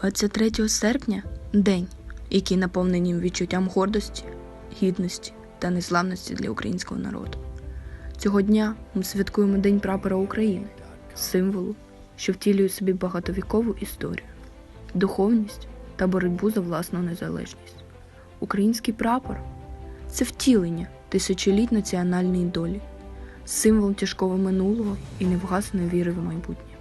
23 серпня день, який наповнений відчуттям гордості, гідності та незламності для українського народу. Цього дня ми святкуємо День прапора України, символу, що втілює собі багатовікову історію, духовність та боротьбу за власну незалежність. Український прапор це втілення тисячоліть національної долі, символ тяжкого минулого і невгасної віри в майбутнє.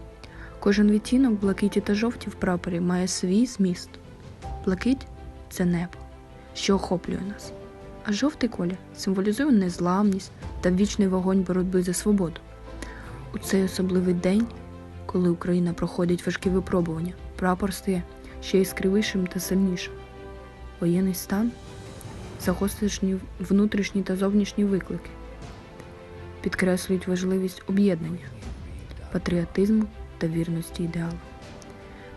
Кожен відтінок блакиті та жовті в прапорі має свій зміст. Блакить це небо, що охоплює нас. А жовтий колір символізує незламність та вічний вогонь боротьби за свободу. У цей особливий день, коли Україна проходить важкі випробування, прапор стає ще іскривішим та сильнішим. Воєнний стан загострені внутрішні та зовнішні виклики, підкреслюють важливість об'єднання, патріотизму та вірності ідеалу.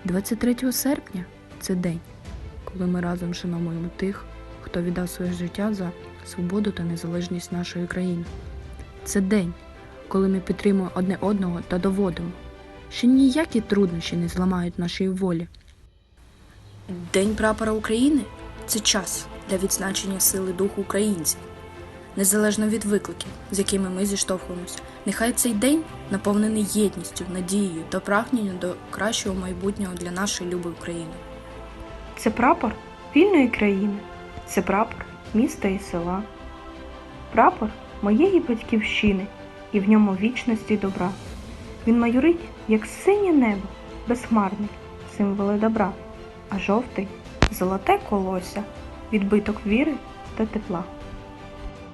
23 серпня це день, коли ми разом шануємо тих, хто віддав своє життя за свободу та незалежність нашої країни. Це день, коли ми підтримуємо одне одного та доводимо, що ніякі труднощі не зламають нашої волі. День прапора України це час для відзначення сили духу українців, незалежно від викликів, з якими ми зіштовхуємося. Нехай цей день наповнений єдністю, надією та прагненням до кращого майбутнього для нашої любої України. Це прапор вільної країни, це прапор міста і села, прапор моєї батьківщини і в ньому вічності добра. Він майорить, як синє небо, безхмарний, символи добра, а жовтий золоте колося, відбиток віри та тепла.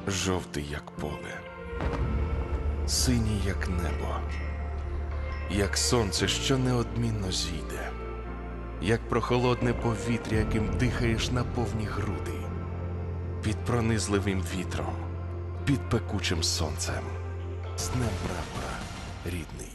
Жовтий, як поле, синій, як небо, як сонце, що неодмінно зійде, як прохолодне повітря, яким дихаєш на повні груди, під пронизливим вітром, під пекучим сонцем, з днем прапора, рідний.